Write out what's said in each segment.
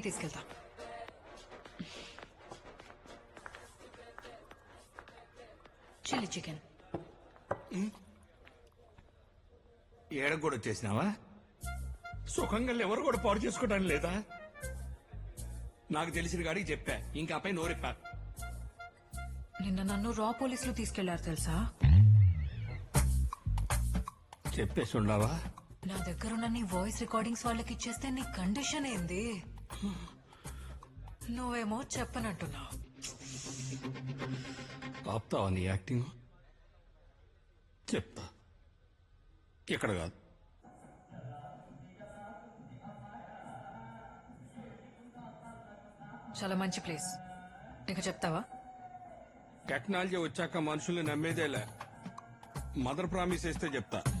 నేను తీసుకెళ్తా. Chilli chicken. ఏడకు కూడా వచ్చేసినావా సుఖంగా ఎవరు కూడా పాడు చేసుకోవడానికి లేదా? నాకు తెలిసిన గాడికి చెప్పా ఇంకా పై నోరెప్పా. నిన్న నన్ను రా పోలీసులు తీసుకెళ్ళారు తెలుసా? చెప్పేసి ఉండవా? నా దగ్గర ఉన్న నీ వాయిస్ రికార్డింగ్స్ వాళ్ళకి ఇచ్చేస్తే నీ కండిషన్ ఏంది? నువ్వేమో చెప్పనట్టున్నావు. ఆపుతావా నీ యాక్టింగ్? చెప్తా. ఇక్కడ కాదు. చాలా మంచి ప్లేస్. ఇంకా చెప్తావా? టెక్నాలజీ వచ్చాక మనుషుల్ని నమ్మేదేలే. మదర్ ప్రామిస్ చేస్తే చెప్తా.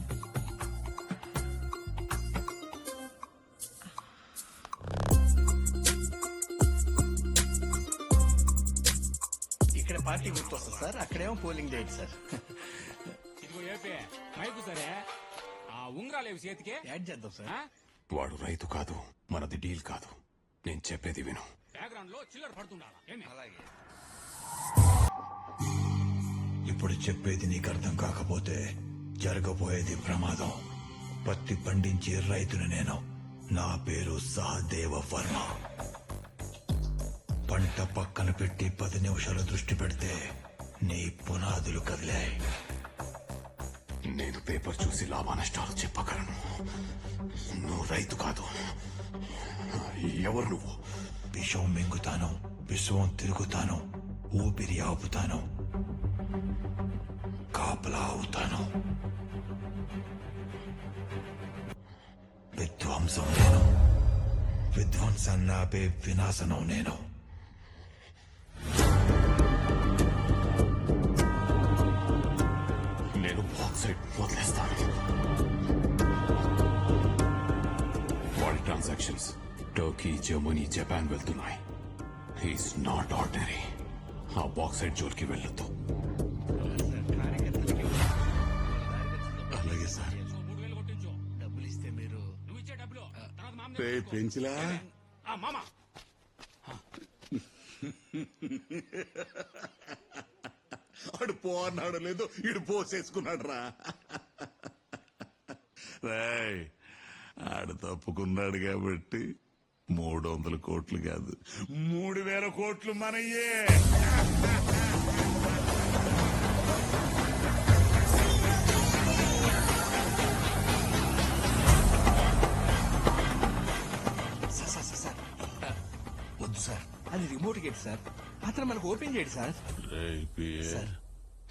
పార్టీ గుర్తొస్తుంది సార్. అక్కడేమో పోలింగ్ డేట్ సార్. ఇదిగో ఏపీ మైకు సరే. ఆ ఉంగరాలేవి చేతికి? యాడ్ చేద్దాం సార్? వాడు రైతు కాదు మనది డీల్ కాదు. నేను చెప్పేది విను. బ్యాక్గ్రౌండ్లో చిల్లర పడుతుండాలా? ఏమి? ఇప్పుడు చెప్పేది నీకు అర్థం కాకపోతే జరగబోయేది ప్రమాదం. పత్తి పండించే రైతును నేను. నా పేరు సహదేవ వర్మ. పంట పక్కన పెట్టి పది నిమిషాలు దృష్టి పెడితే నీ పునాదులు కదిలాయి. నేను పేపర్ చూసి లాభ నష్టాలు చెప్పగలను. నువ్వు రైతు కాదు. ఎవరు నువ్వు? విషం మింగుతాను విశ్వం తిరుగుతాను ఊపిరి ఆపుతాను కాపలా అవుతాను. విధ్వంసం నేను. విధ్వంసాన్ని ఆపే వినాశనం నేను. ట్రాన్సాక్షన్స్ టర్కీ జర్మనీ జపాన్ వెళ్తున్నాయి. హీస్ నాట్ ఆర్డినరీ ఆ బాక్సైట్ జోలికి వెళ్ళొద్దు. అలాగే సార్. మూడు వేలు కొట్టించు డబ్బులు ఇస్తే మీరు నువ్వు ఇచ్చే డబ్బులు తర్వాత మామ రే పెంచిలా? ఆ మామ. ఆడు పో అన్నాడు లేదు ఇడు పోసేసుకున్నాడు రా రాయ్ ఆడు తప్పుకున్నాడు కాబట్టి మూడు వందల కోట్లు కాదు. మూడు వేల కోట్లు మనయ్యే! వద్దు సార్. అది రిమోట్ గేట్ సార్. అతను మనకు ఓపెన్ చేయడు సార్.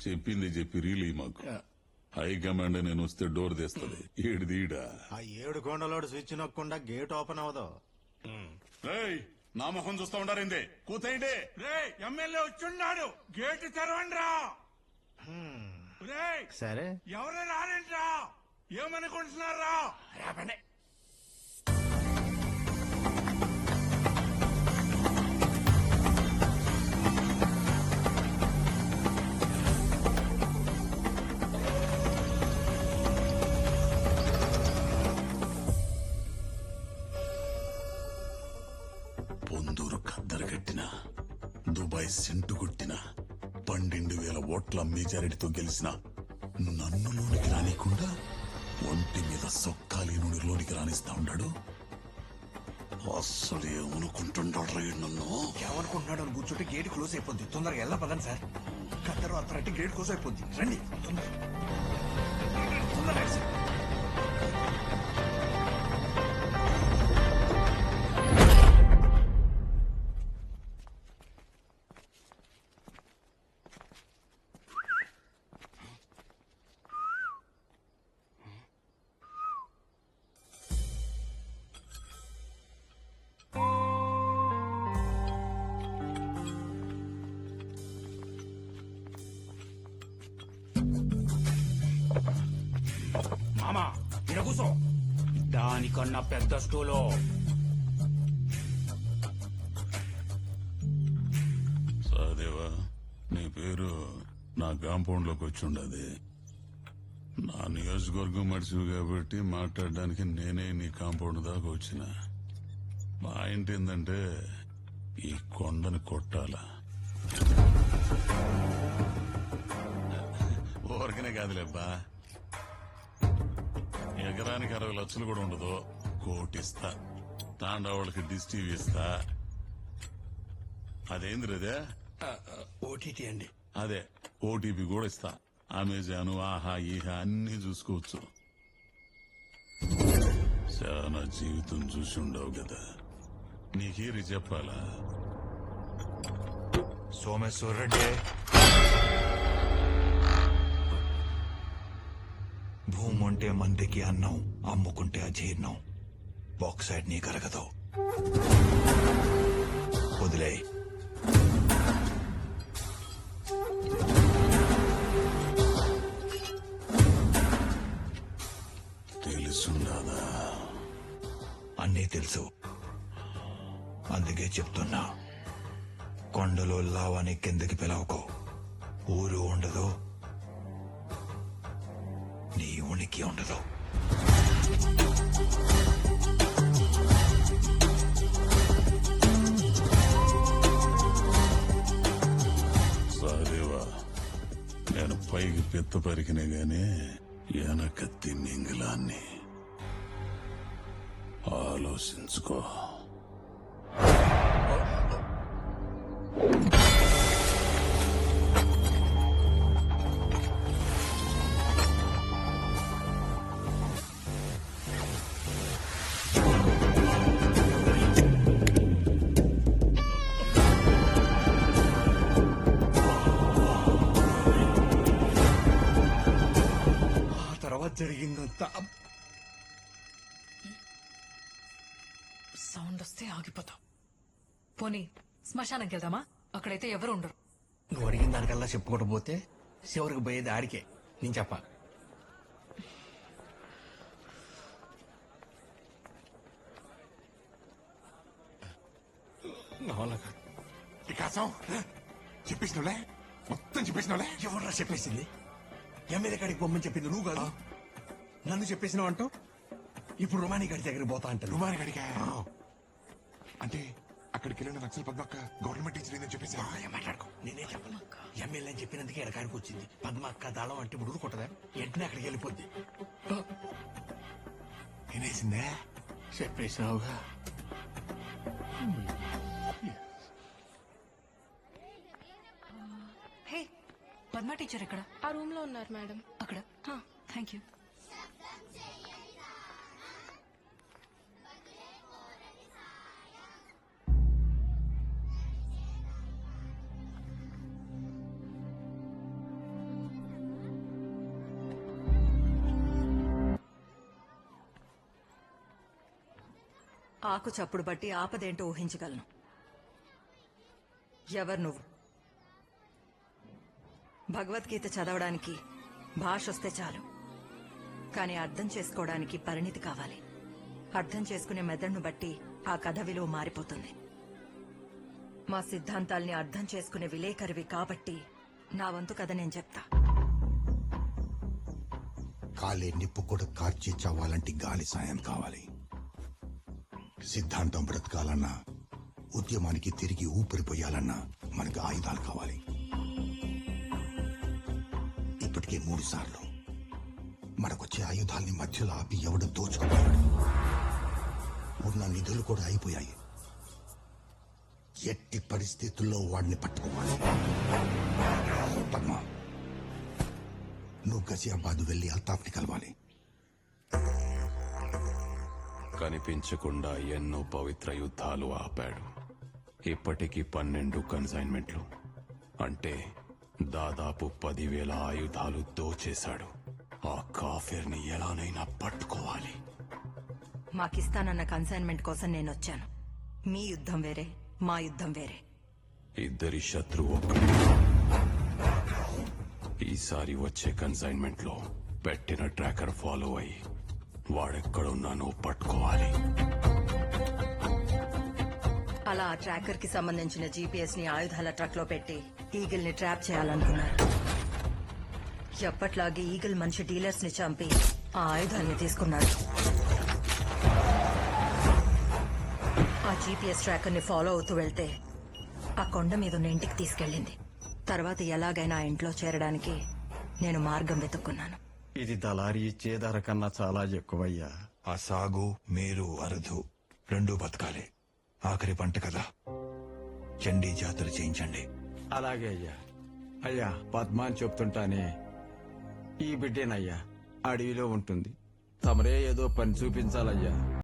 చెప్పింది చెప్పి రీలీ మాకు. హైకమాండ్ నేను వస్తే డోర్ తెస్తుంది. ఏడిదీడా ఆ ఏడు కొండలోడు స్విచ్ నొక్కకుండా గేట్ ఓపెన్ అవ్వదు రేయ్ నా మొహం చూస్తా ఉండారిందే? కూతయండి. రే ఎమ్మెల్యే వచ్చున్నాడు. గేట్ తెరవండి రా. రేయ్ సరే. ఎవరు రారంట్రా ఏమనుకుంటున్నారా రాబండి సెంటు కొట్టిన పన్నెండు వేల ఓట్ల మెజారిటీతో గెలిచిన నన్ను లోనికి రానికుండా ఒంటి మీద సొక్కాలేనుడి లోనికి రానిస్తా ఉన్నాడు అస్సలు ఏమనుకుంటుంటాడు రా నన్ను. ఏమనుకుంటున్నాడు అని కూర్చుంటే గేట్ క్లోజ్ అయిపోద్ది. తొందరగా వెళ్ళా పదండి సార్. కద్దరు అత్తరంటే గేట్ క్లోజ్ అయిపోద్ది. రండి తొందరగా. తొందరగా మామ ఇక్కడ కూసో. దానికన్నా పెద్ద స్టూలో. సహదేవా నీ పేరు నా కాంపౌండ్లోకి వచ్చి ఉండదు. నా నియోజకవర్గం మడిచివి కాబట్టి మాట్లాడడానికి నేనే నీ కాంపౌండ్ దాకా వచ్చిన. మా ఇంటి ఏంటంటే ఈ కొండని కొట్టాల. ఊరికనే కాదులేబ్బా. ఎకరానికి అరవై లక్షలు కూడా ఉండదు. కోటిస్తా. తాండవాళ్ళకి డిస్ టీవీ ఇస్తా అదేంది అదే ఓటీటీ అండి. అదే ఓటీపీ కూడా ఇస్తా. అమెజాన్ ఆహా ఈహా అన్ని చూసుకోవచ్చు. చాలా జీవితం చూసి ఉండవు కదా. నీకేరి చెప్పాలా? సోమేశ్వర రెడ్డి. భూమి ఉంటే మందికి అన్నం అమ్ముకుంటే అజీర్ణం. బాక్సైడ్ నీ కరగదు. వదిలే. అన్నీ తెలుసు. అందుకే చెప్తున్నా. కొండలో లావాని కిందకి పిలవకో. ఊరు ఉండదు. నీ ఉండదు. సరేవా నేను పైకి పెత్త పరికినే గాని వెనక తిన్నింగిలాన్ని. ఆలోచించుకో. జరిగిందంతా. సౌండ్ వస్తే ఆగిపోతాం. పోనీ శ్మశానంకి వెళ్దామా? అక్కడైతే ఎవరు ఉండరు. నువ్వు అడిగిన దానికల్లా చెప్పుకోకపోతే చివరికి పోయేది ఆడికే. నేను చెప్ప. వికాసం చెప్పేసినవులే మొత్తం చెప్పేసినవులే ఎవర్రా చెప్పేసింది? ఎమ్మెల్యే కాడికి పొమ్మని చెప్పింది నువ్వు కాదు? నన్ను చెప్పేసినావు అంటావు ఇప్పుడు రుమాని గారి దగ్గరికి పోతా అంటారు. రుమాని గడిగా అంటే అక్కడికి వెళ్ళిన నక్సల్ పద్మక్క గవర్నమెంట్ టీచర్ ఏందని చెప్పేసి ఏం మాట్లాడుకో. నేనే చెప్పను. ఎమ్మెల్యే అని చెప్పినందుకే ఎడకాడికి వచ్చింది. పద్మక్క దాళం అంటే ముడురు కొట్టదా? వెంటనే అక్కడికి వెళ్ళిపోద్ది. వినేసిందే చెప్పేసినావుగా. హే పద్మ టీచర్ ఎక్కడ? ఆ రూమ్లో ఉన్నారు మేడం. అక్కడ. Thank you. ఆకు చప్పుడు బట్టి ఆపదేంటో ఊహించగలను. ఎవరు నువ్వు? భగవద్గీత చదవడానికి భాష వస్తే చాలు. కానీ అర్థం చేసుకోవడానికి పరిణితి కావాలి. అర్థం చేసుకునే మెదడును బట్టి ఆ కథ విలువ మారిపోతుంది. మా సిద్ధాంతాల్ని అర్థం చేసుకునే విలేకరివి కాబట్టి నా వంతు కథ నేను చెప్తా. కాలే నిప్పు కూడా కార్చి చవ్వాలంటే గాలి సాయం కావాలి. సిద్ధాంతం బ్రతకాలన్నా ఉద్యమానికి తిరిగి ఊపిరిపోయాలన్నా మనకు ఆయుధాలు కావాలి. ఇప్పటికే మూడు సార్లు మనకొచ్చే ఆయుధాల్ని మధ్యలో ఆపి ఎవడు దోచుకుపోయాడు? ఉన్న నిధులు కూడా అయిపోయాయి. ఎట్టి పరిస్థితుల్లో వాడిని పట్టుకోవాలి. పద్మ నువ్వు గజియాబాద్ వెళ్ళి అల్తాఫ్ని కలవాలి. కనిపించకుండా ఎన్నో పవిత్ర యుద్ధాలు ఆపాడు. ఇప్పటికి పన్నెండు కన్సైన్మెంట్లు అంటే దాదాపు పదివేల ఆయుధాలు దోచేశాడు. ఆ కాఫీర్ని ఎలానైనా పట్టుకోవాలి. మాకిస్తానన్న కన్సైన్మెంట్ కోసం నేను వచ్చాను మీ యుద్ధం వేరే మా యుద్ధం వేరే. ఇద్దరి శత్రువు ఒక్కడే ఈసారి వచ్చే కన్సైన్మెంట్లో పెట్టిన ట్రాకర్ ఫాలో అయి వాడెక్కడున్నానో పట్టుకోవాలి. అలా ఆ ట్రాకర్కి సంబంధించిన జీపీఎస్ని ఆయుధాల ట్రక్లో పెట్టి ఈగిల్ని ట్రాప్ చేయాలనుకున్నారు. ఎప్పట్లాగే ఈగిల్ మంచి డీలర్స్ని చంపి ఆ ఆయుధాన్ని తీసుకున్నాడు ఆ జీపీఎస్ ట్రాకర్ని ఫాలో అవుతూ వెళ్తే ఆ కొండ మీద ఉన్న ఇంటికి తీసుకెళ్ళింది. తర్వాత ఎలాగైనా ఆ ఇంట్లో చేరడానికి నేను మార్గం వెతుక్కున్నాను. ఇది దళారి ఇచ్చే ధర కన్నా చాలా ఎక్కువయ్యా. ఆ సాగు మేరు అరుదు రెండూ బతకాలి. ఆఖరి పంట కదా. చండీ జాతర చేయించండి. అలాగే అయ్యా. అయ్యా పద్మాని చెప్తుంటానే ఈ బిడ్డేనయ్యా అడవిలో ఉంటుంది. తమరే ఏదో పని చూపించాలయ్యా.